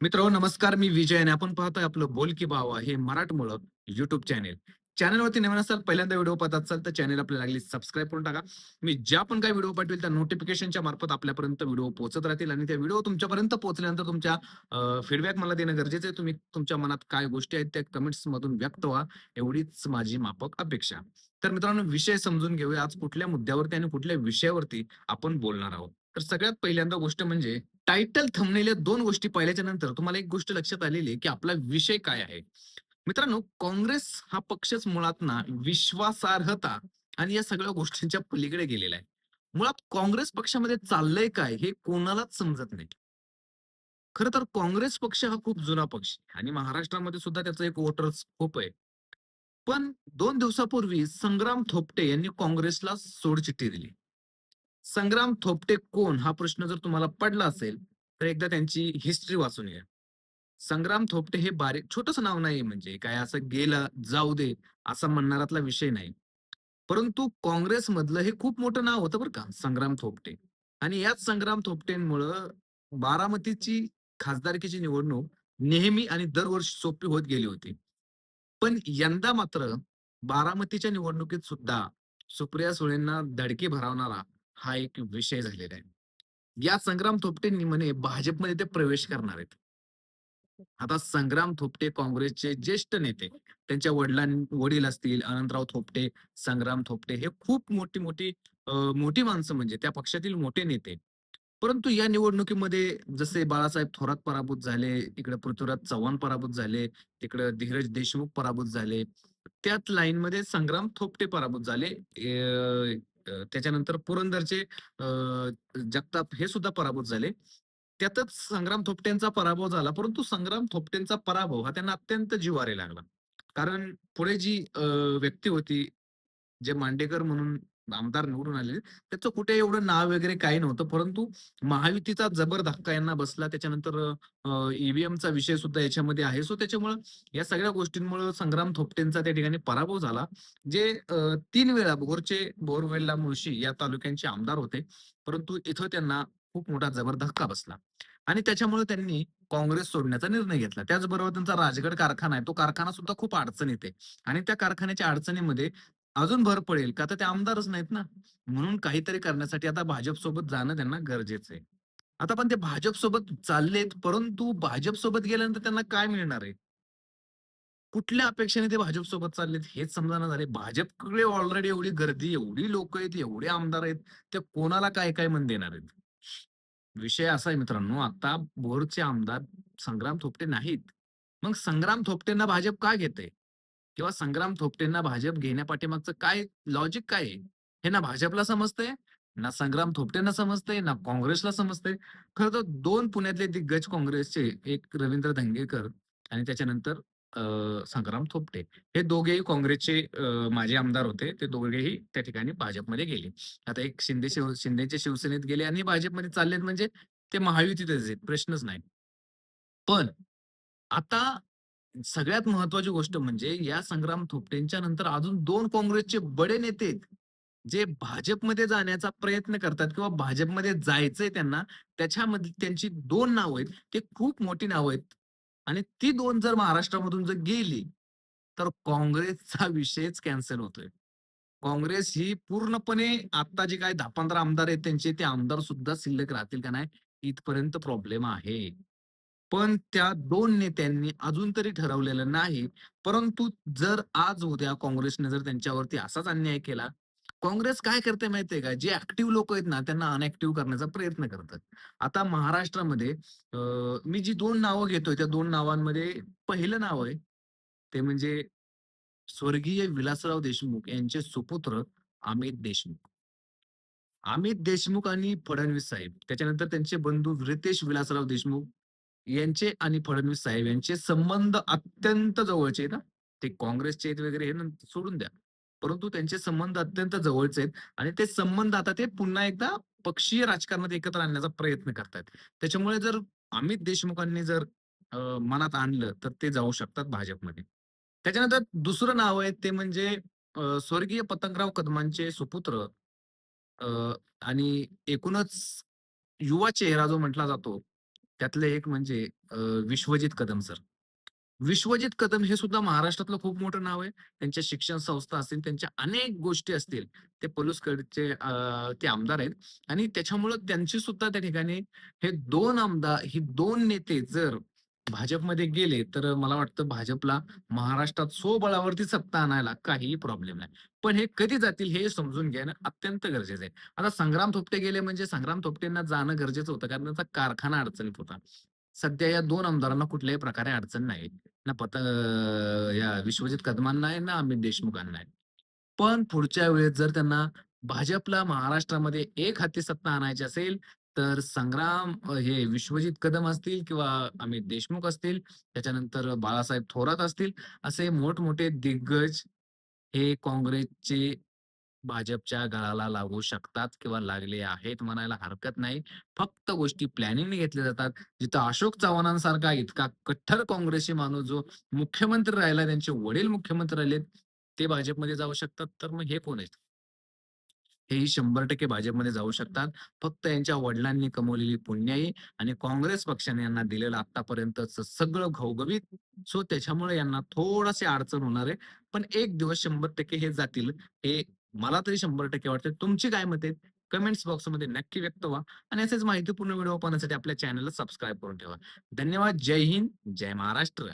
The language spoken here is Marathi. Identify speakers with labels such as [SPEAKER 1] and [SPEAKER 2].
[SPEAKER 1] मित्र नमस्कार मी विजय आणि आपण पाहतोय आपलं बोल की बावा हे मराठमोळं युट्यूब चॅनेल चॅनलवरती नवीन असाल पहिल्यांदा व्हिडिओ पाहत असाल तर चॅनल आपल्याला लागली सबस्क्राईब करून टाका. मी ज्या पण काही व्हिडिओ पाठवेल त्या नोटिफिकेशनच्या मार्फत आपल्यापर्यंत व्हिडिओ पोहोचत राहतील आणि त्या व्हिडिओ तुमच्यापर्यंत पोहोचल्यानंतर तुमच्या फीडबॅक मला देणं गरजेचं आहे. तुम्ही तुमच्या मनात काय गोष्टी आहेत त्या कमेंट्स मधून व्यक्त व्हा. एवढीच माझी माफक अपेक्षा. तर मित्रांनो विषय समजून घेऊया. आज कुठल्या मुद्द्यावरती आणि कुठल्या विषयावरती आपण बोलणार आहोत? तर सगळ्यात पहिल्यांदा गोष्ट म्हणजे टायटल थंबनेल दोन गोष्टी पाहिल्याच्या नंतर तुम्हाला एक गोष्ट लक्षात आलेली आहे की आपला विषय काय आहे. मित्रांनो काँग्रेस हा पक्षच मुळात ना विश्वासार्हता आणि या सगळ्या गोष्टींच्या पलीकडे गेलेला आहे. मुळात काँग्रेस पक्षामध्ये चाललंय काय हे कोणालाच समजत नाही. खरं तर काँग्रेस पक्ष हा खूप जुना पक्ष आहे आणि महाराष्ट्रामध्ये सुद्धा त्याचं एक वोटर्स खूप आहे. पण दोन दिवसापूर्वी संग्राम थोपटे यांनी काँग्रेसला सोडचिठ्ठी दिली. संग्राम थोपटे कोण? हा प्रश्न जर तुम्हाला पडला असेल तर एकदा त्यांची हिस्ट्री वाचून घ्या. संग्राम थोपटे हे बारीक छोटस नाव नाही म्हणजे काय असं गेलं जाऊ दे असा म्हणणारातला विषय नाही. परंतु काँग्रेसमधलं हे खूप मोठं नाव होतं बरं का संग्राम थोपटे. आणि याच संग्राम थोपटेंमुळं बारामतीची खासदारकीची निवडणूक नेहमी आणि दरवर्षी सोपी होत गेली होती. पण यंदा मात्र बारामतीच्या निवडणुकीत सुद्धा सुप्रिया सुळेंना धडकी भरावणारा हा एक विषय झालेला आहे. या संग्राम थोपटेंनी म्हणे भाजपमध्ये ते प्रवेश करणार आहेत. आता संग्राम थोपटे काँग्रेसचे ज्येष्ठ नेते त्यांच्या वडिलां वडील असतील अनंतराव थोपटे संग्राम थोपटे हे खूप मोठी मोठी मोठी माणसं म्हणजे त्या पक्षातील मोठे नेते. परंतु या निवडणुकीमध्ये जसे बाळासाहेब थोरात पराभूत झाले इकडे पृथ्वीराज चव्हाण पराभूत झाले तिकडे धीरज देशमुख पराभूत झाले त्याच लाईनमध्ये संग्राम थोपटे पराभूत झाले. त्याच्यानंतर पुरंदरचे अं, जगताप हे सुद्धा पराभूत झाले. त्यातच संग्राम थोपटेंचा पराभव झाला परंतु संग्राम थोपटेंचा पराभव हा त्यांना अत्यंत जिवारी लागला. कारण पुढे जी व्यक्ती होती जे मांडेकर म्हणून आमदार निवडून आले त्याचं कुठे एवढं नाव वगैरे काही नव्हतं. परंतु महायुतीचा जबर धक्का यांना बसला. त्याच्यानंतर ईव्हीएमचा विषय सुद्धा याच्यामध्ये आहे. सो त्याच्यामुळं या सगळ्या गोष्टींमुळे संग्राम थोपटेंचा त्या ठिकाणी पराभव झाला. जे तीन वेळा बोरचे बोरवेल्ला मुळशी या तालुक्यांचे आमदार होते. परंतु इथं त्यांना खूप मोठा जबर धक्का बसला. आणि त्याच्यामुळे त्यांनी काँग्रेस सोडण्याचा निर्णय घेतला. त्याचबरोबर त्यांचा राजगड कारखाना आहे. तो कारखाना सुद्धा खूप अडचणीत आहे. आणि त्या कारखान्याच्या अडचणीमध्ये अजून भर पडेल का तर ते आमदारच नाहीत ना. म्हणून काहीतरी करण्यासाठी आता भाजप सोबत जाणं त्यांना गरजेचं आहे. आता पण ते भाजप सोबत चाललेत परंतु भाजप सोबत गेल्यानंतर त्यांना काय मिळणार आहे? कुठल्या अपेक्षेने ते भाजप सोबत चाललेत हेच समजाना झाले. भाजपकडे ऑलरेडी एवढी गर्दी एवढी लोक आहेत एवढे आमदार आहेत ते कोणाला काय काय मन देणार आहेत? विषय असा आहे मित्रांनो आता भोरचे आमदार संग्राम थोपटे नाहीत. मग संग्राम थोपटेंना भाजप का घेते किंवा संग्राम थोपटेंना भाजप घेण्यापाठीमागचं काय लॉजिक काय आहे? हे ना भाजपला समजतंय ना संग्राम थोपटेंना समजतंय ना काँग्रेसला समजतंय. खरं तर दोन पुण्यातले दिग्गज काँग्रेसचे एक रवींद्र धंगेकर आणि त्याच्यानंतर संग्राम थोपटे. हे दोघेही काँग्रेसचे माझे माजी आमदार होते. ते दोघेही त्या ठिकाणी भाजपमध्ये गेले. आता एक शिंदे शिव शिंदेच्या शिवसेनेत गेले आणि भाजपमध्ये चाललेत म्हणजे ते महायुतीतच आहेत. प्रश्नच नाही. पण आता सगळ्यात महत्वाची गोष्ट म्हणजे या संग्राम थोपटेंच्या नंतर अजून दोन काँग्रेसचे बडे नेते आहेत, जे भाजपमध्ये जाण्याचा प्रयत्न करतात किंवा भाजपमध्ये जायचंय त्यांना त्याच्यामध्ये त्यांची दोन नावं आहेत ते खूप मोठी नावं आहेत. आणि ती दोन जर महाराष्ट्रामधून जर गेली तर काँग्रेसचा विषयच कॅन्सल होतोय. काँग्रेस ही पूर्णपणे आता जे काय दहा पंधरा आमदार आहेत त्यांचे ते आमदार सुद्धा शिल्लक राहतील का नाही इथपर्यंत प्रॉब्लेम आहे. पण त्या दोन नेत्यांनी अजून तरी ठरवलेलं नाही. परंतु जर आज उद्या काँग्रेसने जर त्यांच्यावरती असाच अन्याय केला काँग्रेस काय करते माहितीये का? जे ऍक्टिव्ह लोक आहेत ना त्यांना अनऍक्टिव्ह करण्याचा प्रयत्न करतात. आता महाराष्ट्रामध्ये मी जी दोन नावं घेतोय त्या दोन नावांमध्ये पहिलं नाव आहे ते म्हणजे स्वर्गीय विलासराव देशमुख यांचे सुपुत्र अमित देशमुख. अमित देशमुख आणि फडणवीस साहेब. त्याच्यानंतर त्यांचे बंधू रितेश विलासराव देशमुख यांचे आणि फडणवीस साहेब यांचे संबंध अत्यंत जवळचे आहेत ते काँग्रेसचे आहेत वगैरे हे सोडून द्या. परंतु त्यांचे संबंध अत्यंत जवळचे आहेत आणि ते संबंध आता ते पुन्हा एकदा पक्षीय राजकारणात एकत्र आणण्याचा प्रयत्न करतायत. त्याच्यामुळे जर अमित देशमुखांनी जर मनात आणलं तर ते जाऊ शकतात भाजपमध्ये. त्याच्यानंतर दुसरं नाव आहे ते म्हणजे स्वर्गीय पतंगराव कदमांचे सुपुत्र अं, आणि एकूणच युवा चेहरा जो म्हटला जातो त्यातलं एक म्हणजे विश्वजित कदम सर. विश्वजित कदम हे सुद्धा महाराष्ट्रातलं खूप मोठं नाव आहे. त्यांच्या शिक्षण संस्था असतील, त्यांच्या अनेक गोष्टी असतील. ते पलुसकडचे ते आमदार आहेत आणि त्याच्यामुळं त्यांची सुद्धा त्या ठिकाणी हे दोन आमदार, ही दोन नेते जर भाजपमध्ये गेले, तर मला वाटतं भाजपला महाराष्ट्रात स्वबळावरती सत्ता आणायला काहीही प्रॉब्लेम नाही. पण हे कधी जातील हे समजून घेणं अत्यंत गरजेचं आहे. आता संग्राम थोपटे गेले म्हणजे संग्राम थोपटेंना जाणं गरजेचं होतं कारण त्यांचा कारखाना अडचणीत होता. सध्या या दोन आमदारांना कुठल्याही प्रकारे अडचण नाही. ना पत या विश्वजित कदमांना आहे, ना अमित देशमुखांना आहे. पण पुढच्या वेळेस जर त्यांना भाजपला महाराष्ट्रामध्ये एक हाती सत्ता आणायची असेल, तर संग्राम अ, हे विश्वजित कदम असतील किंवा अमित देशमुख असतील, त्याच्यानंतर बाळासाहेब थोरात असतील, असे मोठमोठे दिग्गज हे काँग्रेसचे भाजपच्या गळाला लागू शकतात किंवा लागले आहेत म्हणायला हरकत नाही. फक्त गोष्टी प्लॅनिंगने घेतल्या जातात. जिथं अशोक चव्हाणांसारखा इतका कट्टर काँग्रेसी माणूस जो मुख्यमंत्री राहिला, त्यांचे वडील मुख्यमंत्री राहिलेत, ते भाजपमध्ये जाऊ शकतात. तर मग हे कोण आहेत? हेही 100% भाजपमध्ये जाऊ शकतात. फक्त यांच्या वडिलांनी कमवलेली पुण्याई आणि काँग्रेस पक्षाने यांना दिलेलं आतापर्यंत सगळं घवघवीत. सो त्याच्यामुळे यांना थोडीशी अडचण होणार आहे. पण एक दिवस 100% हे जातील. हे मला तरी शंभर टक्के वाटते तुमची काय मत आहेत? कमेंट्स बॉक्समध्ये नक्की व्यक्त व्हा आणि असेच माहितीपूर्ण व्हिडिओ पाहण्यासाठी आपल्या चॅनलला सबस्क्राईब करून ठेवा. धन्यवाद. जय हिंद. जय महाराष्ट्र.